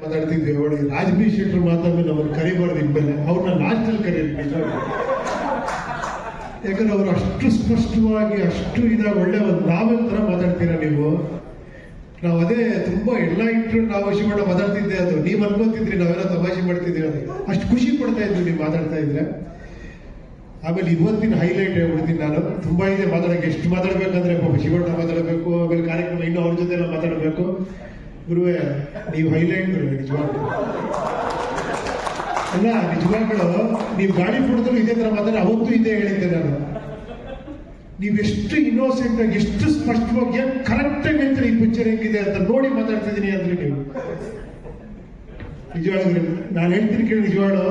ಮಾತಾಡ್ತಿದ್ವಿ ನೋಡಿ ರಾಜಬೀರ್ ಶೆಟ್ಟರು ಮಾತಾಡಿ ಅವ್ರು ಕರಿಬಾರ್ದು ಇನ್ಮೇಲೆ ಅವ್ರನ್ನ ಲಾಸ್ಟಲ್ಲಿ ಕರೀರಿ. ಯಾಕಂದ್ರೆ ಅವ್ರು ಅಷ್ಟು ಸ್ಪಷ್ಟವಾಗಿ, ಅಷ್ಟು ಇದಾಗಿ ಒಳ್ಳೆ ಒಂದು ನಾವೇ ತರ ಮಾತಾಡ್ತೀರಾ ನೀವು? ನಾವು ಅದೇ ತುಂಬಾ ಎಲ್ಲ ಇಟ್ಟರು ನಾವು ಶಿವಣ್ಣ ಮಾತಾಡ್ತಿದ್ದೆ ಅದು. ನೀವು ಅನ್ಕೊಂತಿದ್ರಿ, ನಾವೆಲ್ಲ ತಮಾಷೆ ಮಾಡ್ತಿದ್ವಿ ಅದು. ಅಷ್ಟು ಖುಷಿ ಪಡ್ತಾ ಇದ್ವಿ ನೀವು ಮಾತಾಡ್ತಾ ಇದ್ರೆ. ಆಮೇಲೆ ಇವತ್ತಿನ ಹೈಲೈಟ್ ಹೇಳ್ಬಿಡ್ತೀನಿ ನಾನು. ತುಂಬಾ ಇದೆ ಮಾತಾಡಕ್ಕೆ. ಎಷ್ಟು ಮಾತಾಡ್ಬೇಕಂದ್ರೆ ಶಿವಣ್ಣ ಮಾತಾಡಬೇಕು, ಆಮೇಲೆ ಕಾರ್ಯಕ್ರಮ ಇನ್ನೂ ಅವ್ರ ಜೊತೆ ಎಲ್ಲ ಮಾತಾಡಬೇಕು. ಗುರುವೇ, ನೀವು ಹೈಲೈಟ್ ಗುರುವೆ ನಿಜವಾಗ್ಲು. ಅಲ್ಲ, ನಿಜವಾಗ್ಲು, ನೀವು ಗಾಳಿ ಕೊಡಿದ್ರು ಇದೇ ತರ ಮಾತಾಡಿ, ಅವತ್ತು ಇದೇ ಹೇಳಿದ್ದೆ ನಾನು. ನೀವೆಷ್ಟು ಇನ್ನೋಸೆಂಟ್ ಆಗಿ, ಎಷ್ಟು ಸ್ಪಷ್ಟವಾಗಿ ಕರೆಕ್ಟ್ ಆಗಿ ಹೇಳ್ತೀರಿ ಈ ಪಿಕ್ಚರ್ ಹೆಂಗಿದೆ ಅಂತ ನೋಡಿ ಮಾತಾಡ್ತಿದ್ದೀನಿ ಅಂದ್ರೆ ನೀವು. ನಿಜವಾಗ್ಲು, ನಾನು ಹೇಳ್ತೀನಿ ಕೇಳಿ, ನಿಜವಾಗ್ಲು,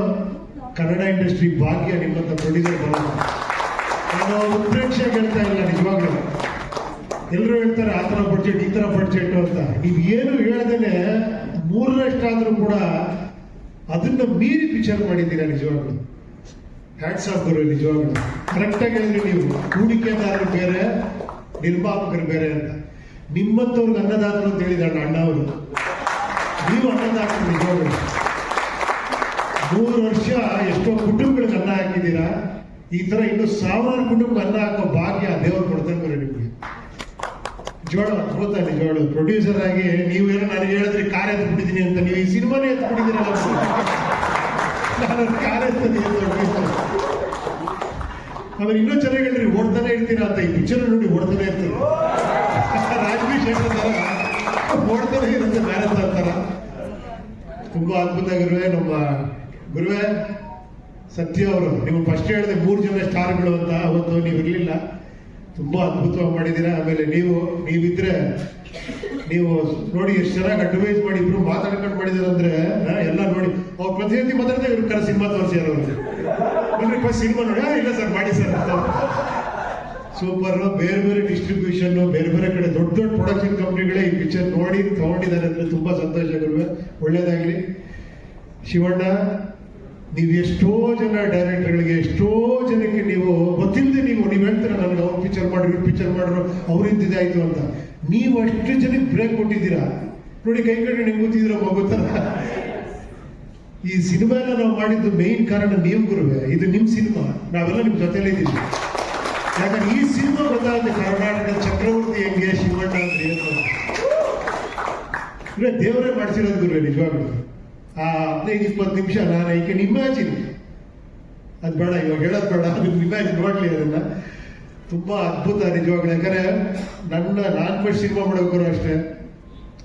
ಕನ್ನಡ ಇಂಡಸ್ಟ್ರಿ ಭಾಗ್ಯ ನಿಮ್ಮಂತ ಪ್ರೊಡ್ಯೂಸರ್ ಬರೋದು ನಾನು ಉತ್ಪ್ರೇಕ್ಷೆ ಹೇಳ್ತಾ ಇಲ್ಲ, ನಿಜವಾಗ್ಲು. ಎಲ್ಲರೂ ಹೇಳ್ತಾರೆ, ಆ ಥರ ಬಡ್ಜೆಟ್ ಈ ಥರ ಬಡ್ಜೆಟ್ ಅಂತ. ನೀವು ಏನು ಹೇಳ್ದೇನೆ ಮೂರರಷ್ಟಾದರೂ ಕೂಡ ಅದನ್ನ ಮೀರಿ ಪಿಕ್ಚರ್ ಮಾಡಿದ್ದೀರಾ ನಿಜವಾಗ್ಲು? ಹ್ಯಾಟ್ಸ್ ಆಫ್ ಗುರು, ನಿಜವಾಗ್ಲು. ಕರೆಕ್ಟಾಗಿ ಹೇಳಿ ನೀವು, ಹೂಡಿಕೆದಾರರು ಬೇರೆ, ನಿರ್ಮಾಪಕರು ಬೇರೆ ಅಂತ. ನಿಮ್ಮಂತವ್ರಿಗೆ ಅನ್ನದಾತರು ಅಂತ ಹೇಳಿದ ಅಣ್ಣ ಅವರು. ನೀವು ಅನ್ನದಾತರು ನಿಜವಾಗ್ಲು. ಮೂರು ವರ್ಷ ಎಷ್ಟೋ ಕುಟುಂಬಗಳಿಗೆ ಅನ್ನ ಹಾಕಿದ್ದೀರಾ. ಈ ತರ ಇನ್ನು ಸಾವಿರಾರು ಕುಟುಂಬ ಅನ್ನ ಹಾಕೋ ಭಾಗ್ಯ ದೇವರು ಕೊಡ್ತಾರೆ ನಿಮ್ಗೆ. ಜೋಳ ಗೊತ್ತಾ ನಿಜವಾಳು ಪ್ರೊಡ್ಯೂಸರ್ ಆಗಿ ನೀವು ಏನೋ ನನಗೆ ಹೇಳಿದ್ರೆ ಕಾರ್ ಎತ್ಬಿಟ್ಟಿದ್ದೀನಿ ಅಂತ ನೀವು ಈ ಸಿನಿಮಾನೇ ಎತ್ಬಿಟ್ಟಿದ್ದೀರಲ್ಲ ನಾನು ಕಾರ್ ಎತ್ತೀನಿ ಆಮೇಲೆ ಇನ್ನೂ ಚೆನ್ನಾಗಿ ಹೇಳ್ರಿ, ಓಡ್ತಾನೆ ಇರ್ತೀರಾ ಅಂತ. ಈ ಪಿಕ್ಚರ್ ನೋಡಿ ಓಡ್ತಾನೆ ಇರ್ತೀರ? ರಾಜವಿ ಶೇಖರ್ ಓಡ್ತಾನೆ ಇರುತ್ತೆ ಮ್ಯಾರೇಜ್ ತರ ತುಂಬಾ ಅದ್ಭುತ ಗುರುವೆ, ನಮ್ಮ ಗುರುವೆ, ಸತ್ಯ ಅವರು, ನೀವು ಫಸ್ಟ್ ಹೇಳಿದೆ ಮೂರು ಜನ ಸ್ಟಾರ್ಗಳು ಅಂತ ಅವತ್ತು ನೀವು ಇರಲಿಲ್ಲ. ತುಂಬಾ ಅದ್ಭುತವಾಗಿ ಮಾಡಿದ್ದೀರಾ? ಆಮೇಲೆ ನೀವು ನೀವಿದ್ರೆ ನೀವು ನೋಡಿ ಎಷ್ಟು ಚೆನ್ನಾಗಿ ಅಡ್ವೈಸ್ ಮಾಡಿ ಇಬ್ರು ಮಾತಾಡ್ಕೊಂಡು ಮಾಡಿದಾರೆ ಅಂದ್ರೆ ಆ, ಎಲ್ಲ ನೋಡಿ. ಅವ್ರು ಪ್ರತಿನಿಧಿ ಮಾತಾಡಿದ್ರೆ ಇವ್ರು ಕರೆ ಸಿನಿಮಾ ಅವರು ಬನ್ರಿ ಫಸ್ಟ್ ಸಿನಿಮಾ ನೋಡಿ "ಆ, ಇಲ್ಲ ಸರ್ ಮಾಡಿ ಸರ್ ಸೂಪರ್ ಬೇರೆ ಬೇರೆ ಡಿಸ್ಟ್ರಿಬ್ಯೂಷನ್ ಬೇರೆ ಬೇರೆ ಕಡೆ ದೊಡ್ಡ ದೊಡ್ಡ ಪ್ರೊಡಕ್ಷನ್ ಕಂಪ್ನಿಗಳೇ ಈ ಪಿಕ್ಚರ್ ನೋಡಿ ತಗೊಂಡಿದ್ದಾರೆ ಅಂದ್ರೆ ತುಂಬಾ ಸಂತೋಷ ಒಳ್ಳೇದಾಗ್ಲಿ. ಶಿವಣ್ಣ ನೀವು ಎಷ್ಟೋ ಜನ ಡೈರೆಕ್ಟರ್ಗಳಿಗೆ ಎಷ್ಟೋ ಜನಕ್ಕೆ ನೀವು ಗೊತ್ತಿಲ್ಲದೆ ನೀವು ನೀವು ಹೇಳ್ತೀರ, ನನಗೆ ಅವ್ರು ಪಿಕ್ಚರ್ ಮಾಡಿದ್ರು ಪಿಕ್ಚರ್ ಮಾಡಿದ್ರು ಆಯಿತು ಅಂತ. ನೀವು ಅಷ್ಟು ಜನಕ್ಕೆ ಬ್ರೇಕ್ ಕೊಟ್ಟಿದ್ದೀರಾ? ನೋಡಿ, ಕೈ ಕಡೆ ನಿಮ್ಗೆ ಗೊತ್ತಿದ್ದೀರ ಗೊತ್ತರ ಈ ಸಿನಿಮಾ ಎಲ್ಲ ನಾವು ಮಾಡಿದ್ದು ಮೇನ್ ಕಾರಣ ನೀವು ಗುರುವೆ. ಇದು ನಿಮ್ಮ ಸಿನಿಮಾ. ನಾವೆಲ್ಲ ನಿಮ್ಮ ಜೊತೆಲೇ ಇದ್ದೀವಿ. ಯಾಕಂದ್ರೆ ಈ ಸಿನಿಮಾ ಗೊತ್ತಾಗುತ್ತೆ ಕರ್ನಾಟಕ ಚಕ್ರವರ್ತಿ ಹೆಂಗೆ ಶಿವಣ್ಣ ಅಂದ್ರೆ. ದೇವರೇ ಮಾಡಿಸಿರೋದು ಗುರುವೆ, ನಿಜವಾಗ್ಲು. ಆ ಹದಿನೈದು ಇಪ್ಪತ್ತು ನಿಮಿಷ ನಾನು ಐ ಕ್ಯಾನ್ ಇಮ್ಯಾಜಿನ್ ಅದು ಬೇಡ, ಇವಾಗ ಹೇಳೋದು ಬೇಡ. ಅದನ್ನ ಇಮ್ಯಾಜಿನ್ ನೋಡ್ಲಿ ಅದನ್ನ. ತುಂಬಾ ಅದ್ಭುತ ನಿಜವಾಗ್ಲೂ. ಯಾಕಂದ್ರೆ ನನ್ನ, ನಾನ್ ಫಸ್ಟ್ ಸಿನಿಮಾ ಮಾಡೋಕ್ಕೂ ಅಷ್ಟೇ.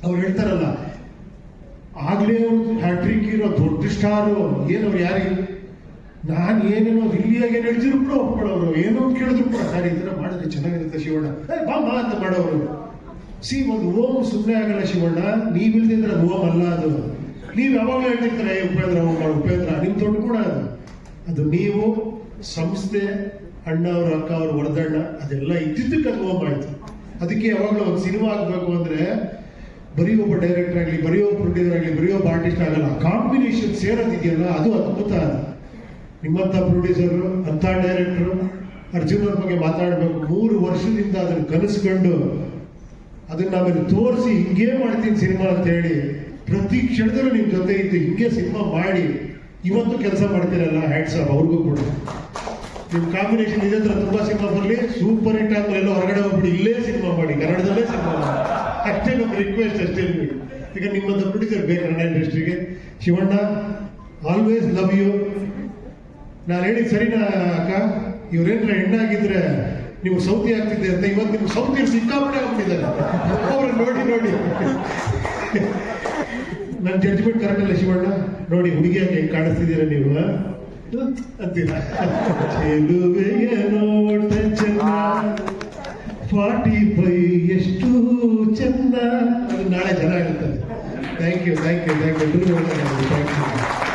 ಅವ್ರು ಹೇಳ್ತಾರಲ್ಲ, ಆಗ್ಲೇ ಅವ್ರು ಹ್ಯಾಟ್ರಿಕ್ ಇರೋ ದೊಡ್ಡ ಸ್ಟಾರು ಏನವ್ರು ಯಾರಿಗೆ ನಾನು ಏನೇನೋ ಇಲ್ಲಿಯಾಗಿ ಏನು ಹೇಳ್ತಿದ್ರು ಕೂಡ ಒಪ್ಕೊಳ್ಳೋರು ಏನೋ ಕೇಳಿದ್ರು ಕೂಡ, ಸರ್, ಈ ಥರ ಮಾಡಿದ್ರೆ ಚೆನ್ನಾಗಿರುತ್ತೆ ಶಿವಣ್ಣ. ಬಾ ಬಾ ಅಂತ ಮಾಡೋರು. ಸಿ ಒಂದು ಓಮ್ ಸುಮ್ಮನೆ ಆಗಲ್ಲ ಶಿವಣ್ಣ. ನೀವಿಲ್ದಿದ್ರೆ ಅದು ಓಮ್ ಅಲ್ಲ ಅದು. ನೀವು ಯಾವಾಗ ಹೇಳ್ತಿರ್ತಾರೆ "ಏ, ಉಪೇಂದ್ರ ಮಾಡು ಉಪೇಂದ್ರ. ನಿಮ್ ದೊಡ್ಡ ಗುಣ ಅದು. ಅದು ನೀವು ಸಂಸ್ಥೆ ಅಣ್ಣ ಅವ್ರ ಅಕ್ಕ ಅವ್ರ ವರದಣ್ಣ ಅದೆಲ್ಲ ಇದ್ದಿದ್ದಕ್ಕೆ ಅದು ಆಯ್ತು. ಅದಕ್ಕೆ ಯಾವಾಗಲೂ ಒಂದು ಸಿನಿಮಾ ಆಗ್ಬೇಕು ಅಂದ್ರೆ ಬರೀ ಒಬ್ಬ ಡೈರೆಕ್ಟರ್ ಆಗಲಿ ಬರೀ ಒಬ್ಬ ಪ್ರೊಡ್ಯೂಸರ್ ಆಗಲಿ ಬರೀ ಒಬ್ಬ ಆರ್ಟಿಸ್ಟ್ ಆಗಲ್ಲ. ಕಾಂಬಿನೇಷನ್ ಸೇರೋದಿದೆಯಲ್ಲ ಅದು ಅದ್ಭುತ ಅದು. ನಿಮ್ಮಂಥ ಪ್ರೊಡ್ಯೂಸರ್ ಅಂಥ ಡೈರೆಕ್ಟರು ಅರ್ಜುನ್ ಅವ್ರ ಬಗ್ಗೆ ಮಾತಾಡಬೇಕು. ಮೂರು ವರ್ಷದಿಂದ ಅದನ್ನ ಕನಸ್ಕೊಂಡು ಅದನ್ನ ಆಮೇಲೆ ತೋರಿಸಿ ಹಿಂಗೇ ಮಾಡ್ತೀನಿ ಸಿನಿಮಾ ಅಂತ ಹೇಳಿ ಪ್ರತಿ ಕ್ಷಣದಲ್ಲೂ ನಿಮ್ಮ ಜೊತೆ ಇದ್ದು ಹಿಂಗೆ ಸಿನಿಮಾ ಮಾಡಿ ಇವತ್ತು ಕೆಲಸ ಮಾಡ್ತೀರಲ್ಲ ಹ್ಯಾಟ್ಸ್ ಆಫ್ ಅವ್ರಿಗೂ ಕೂಡ. ನಿಮ್ಮ ಕಾಂಬಿನೇಷನ್ ಇದೆ ಹತ್ರ ತುಂಬಾ ಸಿನಿಮಾ ಬರಲಿ ಸೂಪರ್ ಹಿಟ್ ಆದ್ಮೇಲೆ ಎಲ್ಲ ಹೊರಗಡೆ ಹೋಗ್ಬಿಡಿ, ಇಲ್ಲೇ ಸಿನಿಮಾ ಮಾಡಿ, ಕನ್ನಡದಲ್ಲೇ ಸಿನಿಮಾ ಮಾಡಿ. ಅಷ್ಟೇ ನಮ್ಮ ರಿಕ್ವೆಸ್ಟ್ ಅಷ್ಟೇ ಈಗ ನಿಮ್ಮಂತ ಪ್ರೊಡ್ಯೂಸರ್ ಬೇಕು ಕನ್ನಡ ಇಂಡಸ್ಟ್ರಿಗೆ ಶಿವಣ್ಣ ಆಲ್ವೇಸ್ ಲವ್ ಯು ನಾನು ಹೇಳಿದ್ ಸರಿನಾ ಅಕ್ಕ? ಇವ್ರೇನ್ರ ಹೆಣ್ಣಾಗಿದ್ರೆ ನೀವು ಸೌತಿ ಆಗ್ತಿದ್ದೆ ಅಂತ ಇವತ್ತು ನಿಮ್ಗೆ ಸೌತಿ ಸಿಕ್ಕಾಪಟ್ಟೆ ಆಗ್ಬಿಟ್ಟಿದ್ದಾರೆ. ನೋಡಿ ನೋಡಿ. ನನ್ನ ಜಡ್ಜ್ಮೆಂಟ್ ಕರೆಕ್ಟ್ ಅಲ್ಲ ಶಿವಣ್ಣ? ನೋಡಿ ಹುಡುಗಿಯಾಗಿ ಹೆಂಗೆ ಕಾಣಿಸ್ತಿದ್ದೀರ ನೀವು? ಅಂತೀರ? ಚೆಲುವೆಯ ನೋಟ ಚೆನ್ನ. ಫಾರ್ಟಿ ಫೈ ಎಷ್ಟು ಚೆನ್ನ. ನಾಳೆ ಚೆನ್ನಾಗಿರ್ತದೆ thank you thank you thank you thank you